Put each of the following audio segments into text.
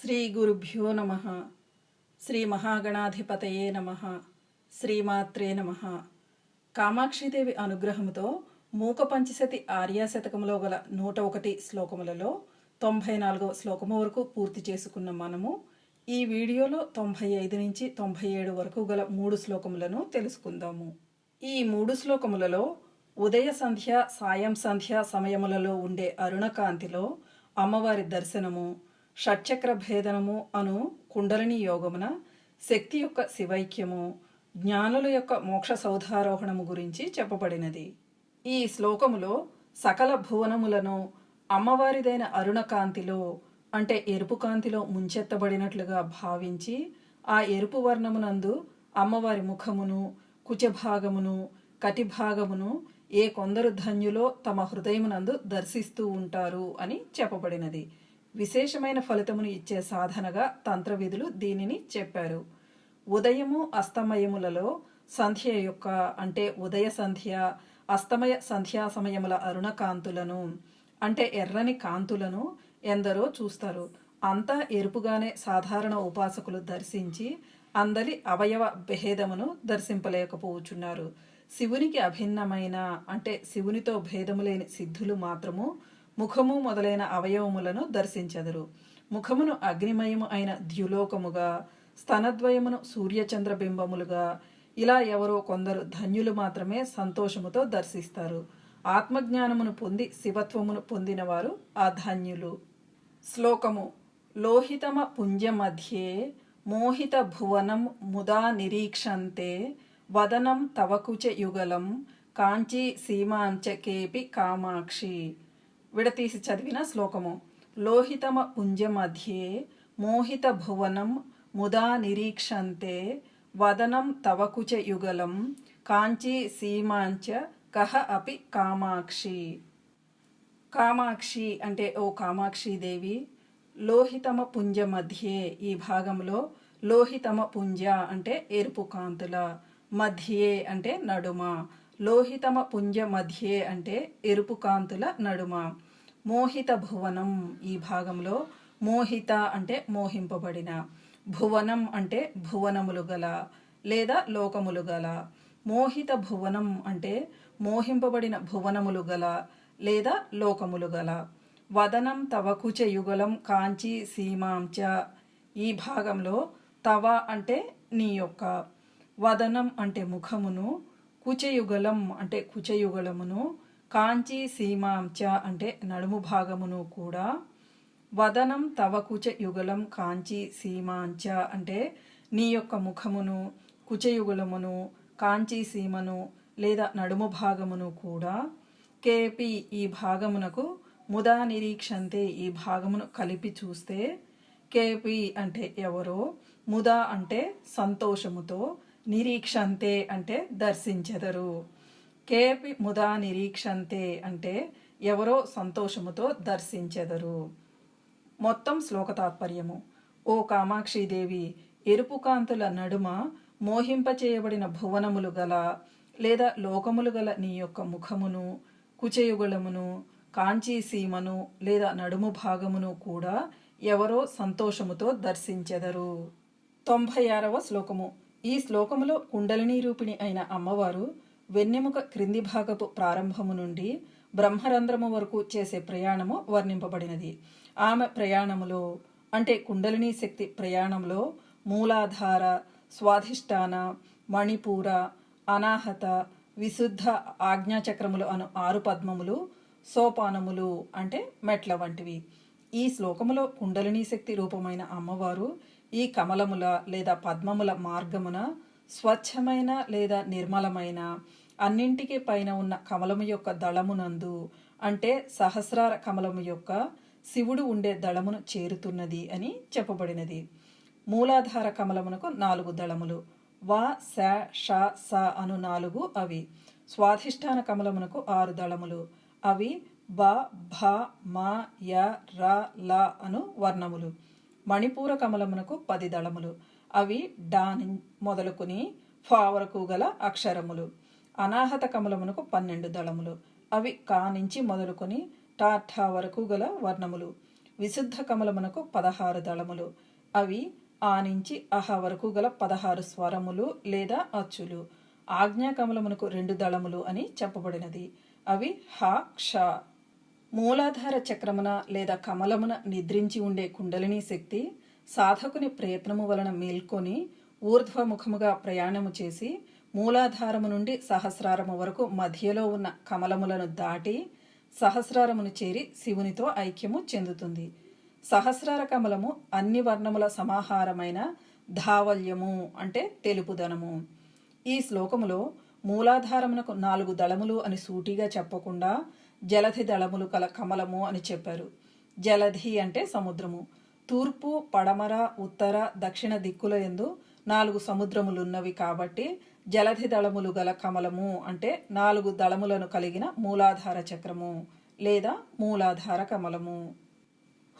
శ్రీ గురుభ్యో నమ. శ్రీ మహాగణాధిపతయే నమ. శ్రీమాత్రే నమ. కామాక్షిదేవి అనుగ్రహముతో మూక పంచశతి ఆర్యా శతకములో గల నూట ఒకటి శ్లోకములలో తొంభై నాలుగవ శ్లోకము వరకు పూర్తి చేసుకున్న మనము ఈ వీడియోలో తొంభై ఐదు నుంచి తొంభై ఏడు వరకు గల మూడు శ్లోకములను తెలుసుకుందాము. ఈ మూడు శ్లోకములలో ఉదయ సంధ్య సాయం సంధ్య సమయములలో ఉండే అరుణకాంతిలో అమ్మవారి దర్శనము షట్చక్ర భేదనము అను కుండలిని యోగమున శక్తి యొక్క శివైక్యము జ్ఞానుల యొక్క మోక్ష సౌధారోహణము గురించి చెప్పబడినది. ఈ శ్లోకములో సకల భువనములను అమ్మవారిదైన అరుణకాంతిలో అంటే ఎరుపు కాంతిలో ముంచెత్తబడినట్లుగా భావించి ఆ ఎరుపు వర్ణమునందు అమ్మవారి ముఖమును కుచభాగమును కటిభాగమును ఏ కొందరు ధన్యులో తమ హృదయమునందు దర్శిస్తూ ఉంటారు అని చెప్పబడినది. విశేషమైన ఫలితమును ఇచ్చే సాధనగా తంత్ర విధులు దీనిని చెప్పారు. ఉదయము అస్తమయములలో సంధ్య యొక్క అంటే ఉదయ సంధ్య అస్తమయ సంధ్యా సమయముల అరుణ కాంతులను అంటే ఎర్రని కాంతులను ఎందరో చూస్తారు. అంతా ఎరుపుగానే సాధారణ ఉపాసకులు దర్శించి అందరి అవయవ భేదమును దర్శింపలేకపోవచ్చున్నారు. శివునికి అభిన్నమైన అంటే శివునితో భేదము లేని సిద్ధులు మాత్రము ముఖము మొదలైన అవయవములను దర్శించెదరు. ముఖమును అగ్నిమయము అయిన ద్యులోకముగా స్తనద్వయమును సూర్యచంద్ర బింబములుగా ఇలా ఎవరో కొందరు ధన్యులు మాత్రమే సంతోషముతో దర్శిస్తారు. ఆత్మజ్ఞానమును పొంది శివత్వమును పొందినవారు ఆ ధన్యులు. శ్లోకము లోహితమ పుంజ మధ్యే మోహిత భువనం ముదా నిరీక్షంతే వదనం తవకుచ యుగలం కాంచీ సీమాంచ కేపి కామాక్షి. విడతీసి చదివిన శ్లోకము. లోహితమ పుంజ మధ్యే మోహిత భువనం ముదా నిరీక్షంతే వదనం తవకుచ యుగలం కాంచీ సీమాంచ కహ అపి కామాక్షి. కామాక్షి అంటే ఓ కామాక్షి దేవి లోహితమ పుంజ మధ్యే ఈ భాగంలో లోహితమ పుంజ అంటే ఎరుపు కాంతుల మధ్యే అంటే నడుమ లోహితమ పుంజ మధ్యే అంటే ఎరుపు కాంతుల నడుమ. మోహిత భువనం ఈ భాగంలో మోహిత అంటే మోహింపబడిన భువనం అంటే భువనములు గల లేదా లోకములు గల మోహిత భువనం అంటే మోహింపబడిన భువనములు గల లేదా లోకములు గల. వదనం తవకుచ యుగలం కాంచి సీమాంచ ఈ భాగంలో తవ అంటే నీ యొక్క వదనం అంటే ముఖమును కుచయుగలం అంటే కుచయుగలమును కాంచి సీమాంచ అంటే నడుము భాగమును కూడా వదనం తవకుచ యుగలం కాంచి సీమాంచ అంటే నీ యొక్క ముఖమును కుచయుగులమును కాంచి సీమను లేదా నడుము భాగమును కూడా కేపి ఈ భాగమునకు ముదా నిరీక్షంతే ఈ భాగమును కలిపి చూస్తే కేపి అంటే ఎవరో ముదా అంటే సంతోషముతో నిరీక్షంతే అంటే దర్శించెదరు. కేపి ముదా నిరీక్షంతే అంటే ఎవరో సంతోషముతో దర్శించెదరు. మొత్తం శ్లోక తాత్పర్యము ఓ కామాక్షిదేవి ఎరుపు కాంతుల నడుమ మోహింపచేయబడిన భువనములు గల లేదా లోకములు గల నీ యొక్క ముఖమును కుచయుగుళమును కాంచీసీమను లేదా నడుము భాగమును కూడా ఎవరో సంతోషముతో దర్శించెదరు. తొంభై ఆరవ శ్లోకము. ఈ శ్లోకములో కుండలిని రూపిణి అయిన అమ్మవారు వెన్నెముక క్రింది భాగపు ప్రారంభము నుండి బ్రహ్మరంధ్రము వరకు చేసే ప్రయాణము వర్ణింపబడినది. ఆమె ప్రయాణములో అంటే కుండలిని శక్తి ప్రయాణంలో మూలాధార స్వాధిష్టాన మణిపూర అనాహత విశుద్ధ ఆజ్ఞాచక్రములు అను ఆరు పద్మములు సోపానములు అంటే మెట్ల వంటివి. ఈ శ్లోకములో కుండలిని శక్తి రూపమైన అమ్మవారు ఈ కమలముల లేదా పద్మముల మార్గమున స్వచ్ఛమైన లేదా నిర్మలమైన అన్నింటికి పైన ఉన్న కమలము యొక్క దళమునందు అంటే సహస్రార కమలము యొక్క శివుడు ఉండే దళమును చేరుతున్నది అని చెప్పబడినది. మూలాధార కమలమునకు నాలుగు దళములు. వా శ ష స అను నాలుగు అవి. స్వాధిష్టాన కమలమునకు ఆరు దళములు. అవి బ భ మ య ర ల అను వర్ణములు. మణిపూర కమలమునకు పది దళములు. అవి డా మొదలుకొని ఫా వరకు గల అక్షరములు. అనాహత కమలమునకు పన్నెండు దళములు. అవి కా నుంచి మొదలుకొని టాఠా వరకు గల వర్ణములు. విశుద్ధ కమలమునకు పదహారు దళములు. అవి ఆ నుంచి అహ వరకు గల పదహారు స్వరములు లేదా అచ్చులు. ఆజ్ఞా కమలమునకు రెండు దళములు అని చెప్పబడినది. అవి హ క్ష. మూలాధార చక్రమున లేదా కమలమున నిద్రించి ఉండే కుండలిని శక్తి సాధకుని ప్రయత్నము వలన మేల్కొని ఊర్ధ్వముఖముగా ప్రయాణము చేసి మూలాధారము నుండి సహస్రారము వరకు మధ్యలో ఉన్న కమలములను దాటి సహస్రారమును చేరి శివునితో ఐక్యము చెందుతుంది. సహస్రార కమలము అన్ని వర్ణముల సమాహారమైన ధావల్యము అంటే తెలుపుదనము. ఈ శ్లోకములో మూలాధారమునకు నాలుగు దళములు అని సూటిగా చెప్పకుండా జలధి దళములు కల కమలము అని చెప్పారు. జలధి అంటే సముద్రము. తూర్పు పడమర ఉత్తర దక్షిణ దిక్కుల ఎందు నాలుగు సముద్రములున్నవి కాబట్టి జలధి దళములు గల కమలము అంటే నాలుగు దళములను కలిగిన మూలాధార చక్రము లేదా మూలాధార కమలము.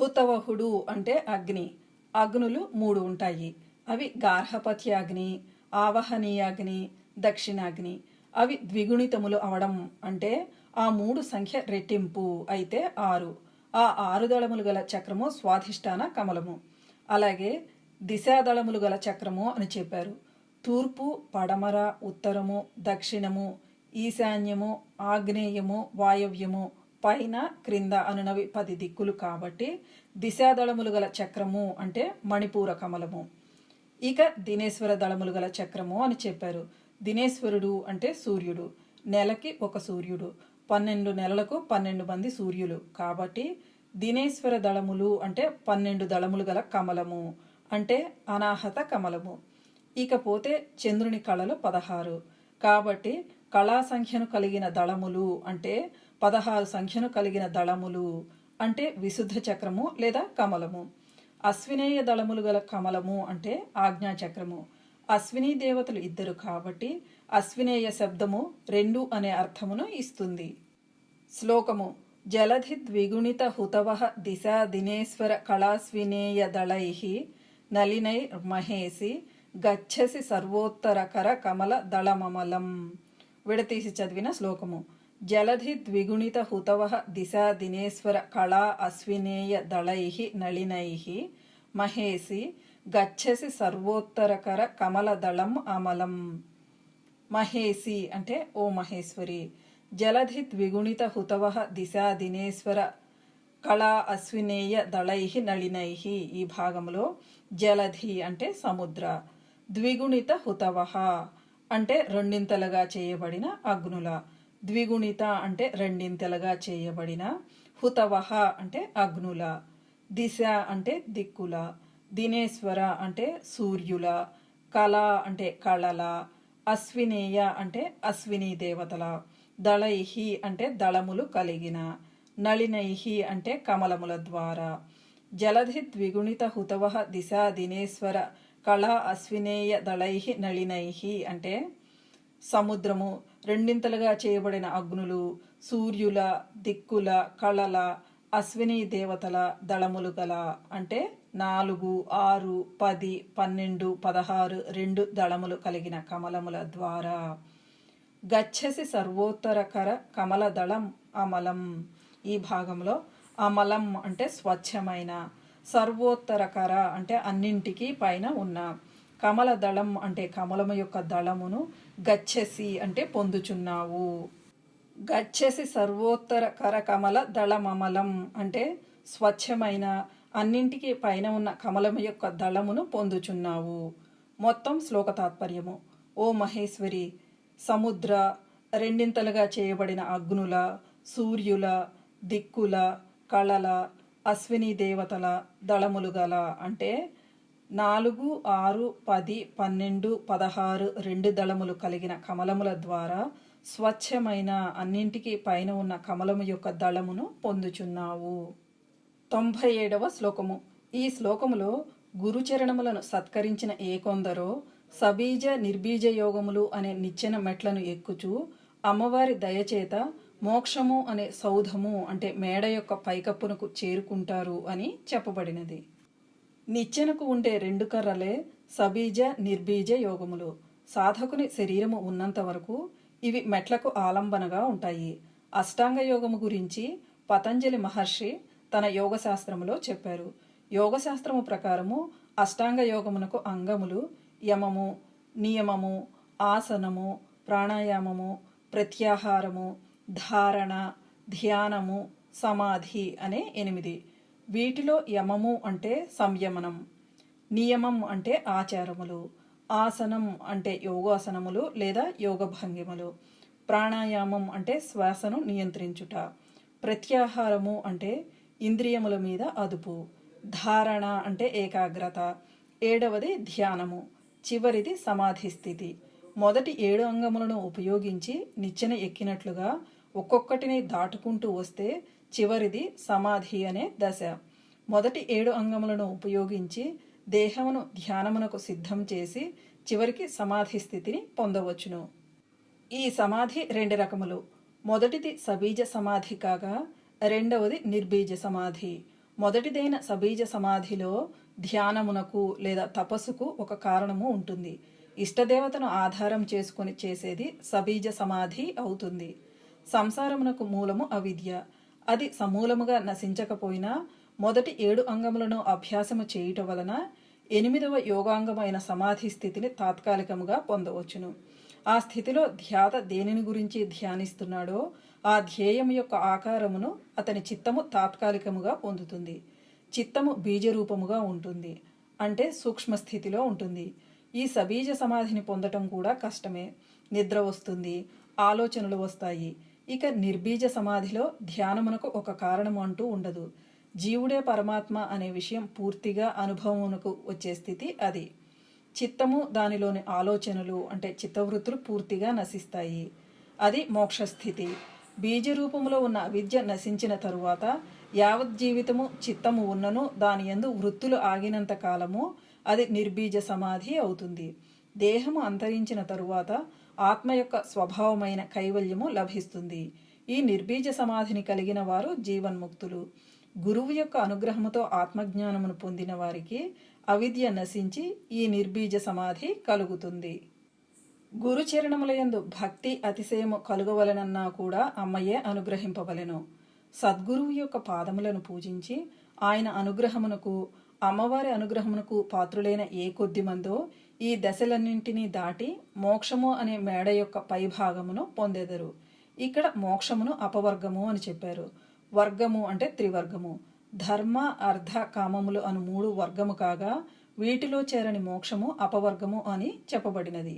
హుతవహుడు అంటే అగ్ని. అగ్నులు మూడు ఉంటాయి. అవి గార్హపత్యాగ్ని ఆవహనీయాగ్ని దక్షిణాగ్ని. అవి ద్విగుణితములు అవడం అంటే ఆ మూడు సంఖ్య రెట్టింపు అయితే ఆరు. ఆ ఆరు దళములు గల చక్రము స్వాధిష్టాన కమలము. అలాగే దిశాదళములు గల చక్రము అని చెప్పారు. తూర్పు పడమర ఉత్తరము దక్షిణము ఈశాన్యము ఆగ్నేయము వాయవ్యము పైన క్రింద అనునవి పది దిక్కులు కాబట్టి దిశాదళములు గల చక్రము అంటే మణిపూర కమలము. ఇక దినేశ్వర దళములు గల చక్రము అని చెప్పారు. దినేశ్వరుడు అంటే సూర్యుడు. నెలకి ఒక సూర్యుడు. పన్నెండు నెలలకు పన్నెండు మంది సూర్యులు కాబట్టి దినేశ్వర దళములు అంటే పన్నెండు దళములు గల కమలము అంటే అనాహత కమలము. ఇకపోతే చంద్రుని కళలు పదహారు. కాబట్టి కళా సంఖ్యను కలిగిన దళములు అంటే పదహారు సంఖ్యను కలిగిన దళములు అంటే విశుద్ధ చక్రము లేదా కమలము. అశ్వినేయ దళములు గల కమలము అంటే ఆజ్ఞాచక్రము అశ్విని దేవతలు ఇద్దరు కాబట్టి అశ్వినేయ శబ్దము రెండు అనే అర్థమును ఇస్తుంది. శ్లోకము జలధి ద్విగుణిత హుతవ దిశా దినేశ్వర కళాశ్వినేయ దళై నలినై మహేసి గచ్చసి సర్వోత్తరకర కమల దళమమలం. విడతీసి చదివిన శ్లోకము. జలధి ద్విగుణిత హుతవ దిశా దినేశ్వర కళా అశ్వినేయ దళై నళినై మహేసి గచ్చసి సర్వోత్తరకర కమల దళం అమలం. మహేసి అంటే ఓ మహేశ్వరి. జలధి ద్విగుణిత హుతవ దిశా దినేశ్వర కళా అశ్వినేయ దళై నళినై ఈ భాగంలో జలధి అంటే సముద్ర. ద్విగుణిత హుతవహ అంటే రెండింతలుగా చేయబడిన అగ్నుల. ద్విగుణిత అంటే రెండింతలుగా చేయబడిన హుతవహ అంటే అగ్నుల. దిశ అంటే దిక్కుల. దినేశ్వర అంటే సూర్యుల. కళ అంటే కళల. అశ్వినేయ అంటే అశ్విని దేవతల. దళైహి అంటే దళములు కలిగిన. నళినైహి అంటే కమలముల ద్వారా. జలధి ద్విగుణిత హుతవ దిశ దినేశ్వర కళ అశ్వినేయ దళై నళినై అంటే సముద్రము రెండింతలుగా చేయబడిన అగ్నులు సూర్యుల దిక్కుల కళల అశ్విని దేవతల దళములు గల అంటే నాలుగు ఆరు పది పన్నెండు పదహారు రెండు దళములు కలిగిన కమలముల ద్వారా. గచ్చసి సర్వోత్తరకర కమల దళం అమలం. ఈ భాగంలో అమలం అంటే స్వచ్ఛమైన సర్వోత్తరకర అంటే అన్నింటికీ పైన ఉన్న కమల దళం అంటే కమలము యొక్క దళమును గచ్చెసి అంటే పొందుచున్నావు. గచ్చెసి సర్వోత్తర కర కమల దళమమలం అంటే స్వచ్ఛమైన అన్నింటికి పైన ఉన్న కమలము యొక్క దళమును పొందుచున్నావు. మొత్తం శ్లోక తాత్పర్యము. ఓ మహేశ్వరి సముద్ర రెండింతలుగా చేయబడిన అగ్నుల సూర్యుల దిక్కుల కళల అశ్విని దేవతల దళములు గల అంటే నాలుగు ఆరు పది పన్నెండు పదహారు రెండు దళములు కలిగిన కమలముల ద్వారా స్వచ్ఛమైన అన్నింటికి పైన ఉన్న కమలము యొక్క దళమును పొందుచున్నావు. తొంభై ఏడవ శ్లోకము. ఈ శ్లోకములో గురుచరణములను సత్కరించిన ఏ కొందరో సబీజ నిర్బీజ యోగములు అనే నిచ్చెన మెట్లను ఎక్కుచూ అమ్మవారి దయచేత మోక్షము అనే సౌధము అంటే మేడ యొక్క పైకప్పునకు చేరుకుంటారు అని చెప్పబడినది. నిచ్చెనకు ఉండే రెండు కర్రలే సబీజ నిర్బీజ యోగములు. సాధకుని శరీరము ఉన్నంత వరకు ఇవి మెట్లకు ఆలంబనగా ఉంటాయి. అష్టాంగ యోగము గురించి పతంజలి మహర్షి తన యోగశాస్త్రములో చెప్పారు. యోగశాస్త్రము ప్రకారము అష్టాంగ యోగమునకు అంగములు యమము నియమము ఆసనము ప్రాణాయామము ప్రత్యాహారము ధారణ ధ్యానము సమాధి అనే ఎనిమిది. వీటిలో యమము అంటే సంయమనం నియమం అంటే ఆచారములు ఆసనం అంటే యోగాసనములు లేదా యోగ భంగిమలు ప్రాణాయామం అంటే శ్వాసను నియంత్రించుట ప్రత్యాహారము అంటే ఇంద్రియముల మీద అదుపు ధారణ అంటే ఏకాగ్రత ఏడవది ధ్యానము చివరిది సమాధి స్థితి. మొదటి ఏడు అంగములను ఉపయోగించి నిచ్చెన ఎక్కినట్లుగా ఒక్కొక్కటిని దాటుకుంటూ వస్తే చివరిది సమాధి అనే దశ. మొదటి ఏడు అంగములను ఉపయోగించి దేహమును ధ్యానమునకు సిద్ధం చేసి చివరికి సమాధి స్థితిని పొందవచ్చును. ఈ సమాధి రెండు రకములు. మొదటిది సబీజ సమాధి కాగా రెండవది నిర్బీజ సమాధి. మొదటిదైన సబీజ సమాధిలో ధ్యానమునకు లేదా తపస్సుకు ఒక కారణము ఉంటుంది. ఇష్టదేవతను ఆధారం చేసుకొని చేసేది సబీజ సమాధి అవుతుంది. సంసారమునకు మూలము అవిద్య. అది సమూలముగా నశించకపోయినా మొదటి ఏడు అంగములను అభ్యాసము చేయుట వలన ఎనిమిదవ యోగాంగమైన సమాధి స్థితిని తాత్కాలికముగా పొందవచ్చును. ఆ స్థితిలో ధ్యాత దేనిని గురించి ధ్యానిస్తున్నాడో ఆ ధ్యేయం యొక్క ఆకారమును అతని చిత్తము తాత్కాలికముగా పొందుతుంది. చిత్తము బీజరూపముగా ఉంటుంది. అంటే సూక్ష్మ స్థితిలో ఉంటుంది. ఈ సబీజ సమాధిని పొందటం కూడా కష్టమే. నిద్ర వస్తుంది. ఆలోచనలు వస్తాయి. ఇక నిర్బీజ సమాధిలో ధ్యానమునకు ఒక కారణం అంటూ ఉండదు. జీవుడే పరమాత్మ అనే విషయం పూర్తిగా అనుభవమునకు వచ్చే స్థితి అది. చిత్తము దానిలోని ఆలోచనలు అంటే చిత్తవృత్తులు పూర్తిగా నశిస్తాయి. అది మోక్షస్థితి. బీజ రూపంలో ఉన్న అవిద్య నశించిన తరువాత యావత్ జీవితము చిత్తము ఉన్నను దాని యందు వృత్తులు ఆగినంత కాలము అది నిర్బీజ సమాధి అవుతుంది. దేహము అంతరించిన తరువాత ఆత్మ యొక్క స్వభావమైన కైవల్యము లభిస్తుంది. ఈ నిర్బీజ సమాధిని కలిగిన వారు జీవన్ముక్తులు. గురువు యొక్క అనుగ్రహముతో ఆత్మజ్ఞానమును పొందిన వారికి అవిద్య నశించి ఈ నిర్బీజ సమాధి కలుగుతుంది. గురుచరణములయందు భక్తి అతిశయము కలుగవలనన్నా కూడా అమ్మయే అనుగ్రహింపవలెను. సద్గురువు యొక్క పాదములను పూజించి ఆయన అనుగ్రహమునకు అమ్మవారి అనుగ్రహమునకు పాత్రులైన ఏ కొద్ది మందో ఈ దశలన్నింటినీ దాటి మోక్షము అనే మేడ యొక్క పైభాగమును పొందెదరు. ఇక్కడ మోక్షమును అపవర్గము అని చెప్పారు. వర్గము అంటే త్రివర్గము. ధర్మ అర్ధ కామములు అను మూడు వర్గము కాగా వీటిలో చేరని మోక్షము అపవర్గము అని చెప్పబడినది.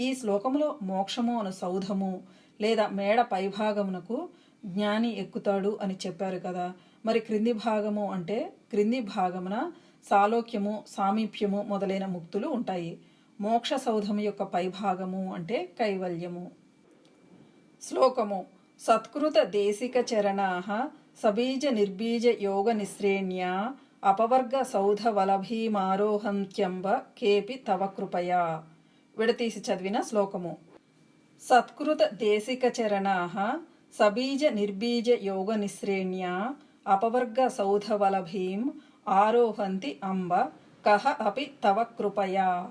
ఈ శ్లోకములో మోక్షము అను సౌధము లేదా మేడ పైభాగమునకు జ్ఞాని ఎక్కుతాడు అని చెప్పారు కదా. మరి క్రింది భాగము అంటే క్రింది భాగమున సాలోక్యము సామీప్యము మొదలైన ముక్తులు ఉంటాయి. మోక్ష సౌధము యొక్క పైభాగము అంటే కైవల్యము. శ్లోకము. సత్కృత దేశిక చరణాహ సబీజ నిర్బీజ యోగ నిశ్రేణ్యా అపవర్గ సౌధ వలభీమారోహంత్యంబ కేపి తవ కృపయా. విడతీసి చదివిన శ్లోకము. సత్కృత దేశిక చరణాహ సబీజ నిర్బీజ యోగ నిశ్రేణ్యా అపవర్గ సౌధ వలభీం ఆరోహంతి అంబ కహ అపి తవ కృపయా.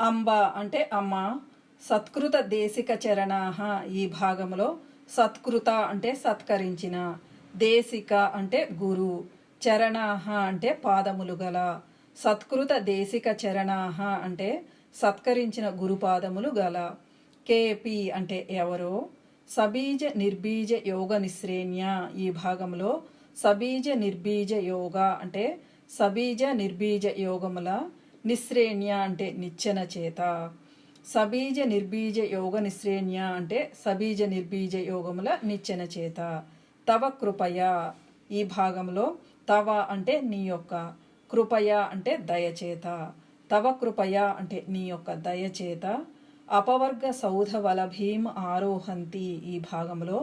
అంబ అంటే అమ్మ సత్కృత దేశిక చరణాహ ఈ భాగంలో సత్కృత అంటే సత్కరించిన దేశిక అంటే గురు చరణాహ అంటే పాదములు గల సత్కృత దేశిక చరణాహ అంటే సత్కరించిన గురుపాదములు గల. కేపి అంటే ఎవరో సబీజ నిర్బీజ యోగ నిశ్రేణ్య ఈ భాగంలో సబీజ నిర్బీజ యోగ అంటే సబీజ నిర్బీజ యోగముల నిశ్రేణ్య అంటే నిచ్చెన చేత. సబీజ నిర్బీజ యోగ నిశ్రేణ్య అంటే సబీజ నిర్బీజ యోగముల నిచ్చెన చేత. తవ కృపయ. ఈ భాగంలో తవ అంటే నీ యొక్క. కృపయ అంటే దయచేత తవ కృపయ అంటే నీ యొక్క దయచేత అపవర్గ సౌధ వలభీం ఆరోహంతి. ఈ భాగంలో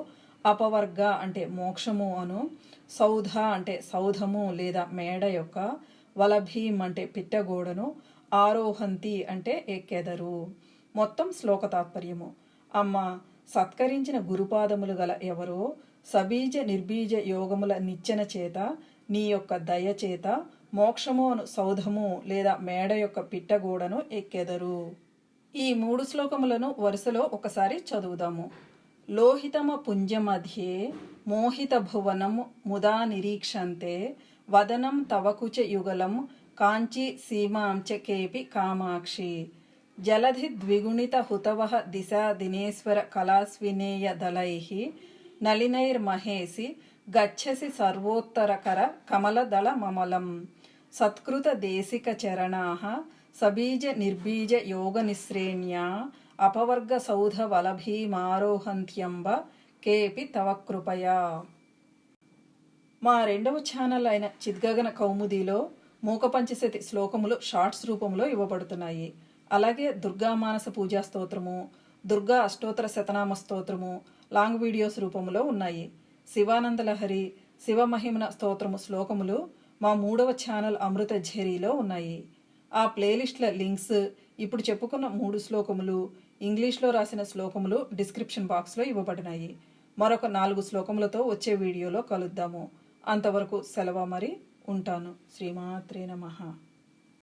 అపవర్గ అంటే మోక్షము అను సౌధ అంటే సౌధము లేదా మేడ యొక్క వలభీం అంటే పిట్టగోడను ఆరోహంతి అంటే ఎక్కెదరు. మొత్తం శ్లోక తాత్పర్యము. అమ్మ సత్కరించిన గురుపాదములు గల ఎవరో సబీజ నిర్బీజ యోగముల నిచ్చెన చేత నీ యొక్క దయచేత మోక్షము అను సౌధము లేదా మేడ యొక్క పిట్టగోడను ఎక్కెదరు. ఈ మూడు శ్లోకములను వరుసలో ఒకసారి చదువుదాము. లోహితమ పుంజమధ్యే మోహితభువనం ముదా నిరీక్షంతే వదనం తవకుచ యుగలం కాంచీ సీమాంచ కేపి కామాక్షి. జలధి ద్విగుణిత హుతవః దిశా దినేశ్వర కళాస్వినేయ దళైః నలినైర్మహేసి గచ్చసి సర్వోత్తరకర కమలదళ మమలం. సత్కృత దేశిక చరణాః సబీజ నిర్బీజ యోగ నిశ్రేణ్యా అపవర్గ సౌధ వలభీమారోహంత్యంబ కేపి తవ కృపయా మా రెండవ ఛానల్ అయిన చిద్గగన కౌముదిలో మూకపంచశతి శ్లోకములు షార్ట్స్ రూపంలో ఇవ్వబడుతున్నాయి. అలాగే దుర్గా మానస పూజా స్తోత్రము దుర్గా అష్టోత్తర శతనామ స్తోత్రము లాంగ్ వీడియోస్ రూపంలో ఉన్నాయి. శివానంద లహరి శివమహిమన స్తోత్రము శ్లోకములు మా మూడవ ఛానల్ అమృత ఝేరీలో ఉన్నాయి. ఆ ప్లేలిస్ట్ల లింక్స్ ఇప్పుడు చెప్పుకున్న మూడు శ్లోకములు ఇంగ్లీష్లో రాసిన శ్లోకములు డిస్క్రిప్షన్ బాక్స్లో ఇవ్వబడినాయి. మరొక నాలుగు శ్లోకములతో వచ్చే వీడియోలో కలుద్దాము. అంతవరకు సెలవు మరి. ఉంటాను. శ్రీమాత్రే నమః.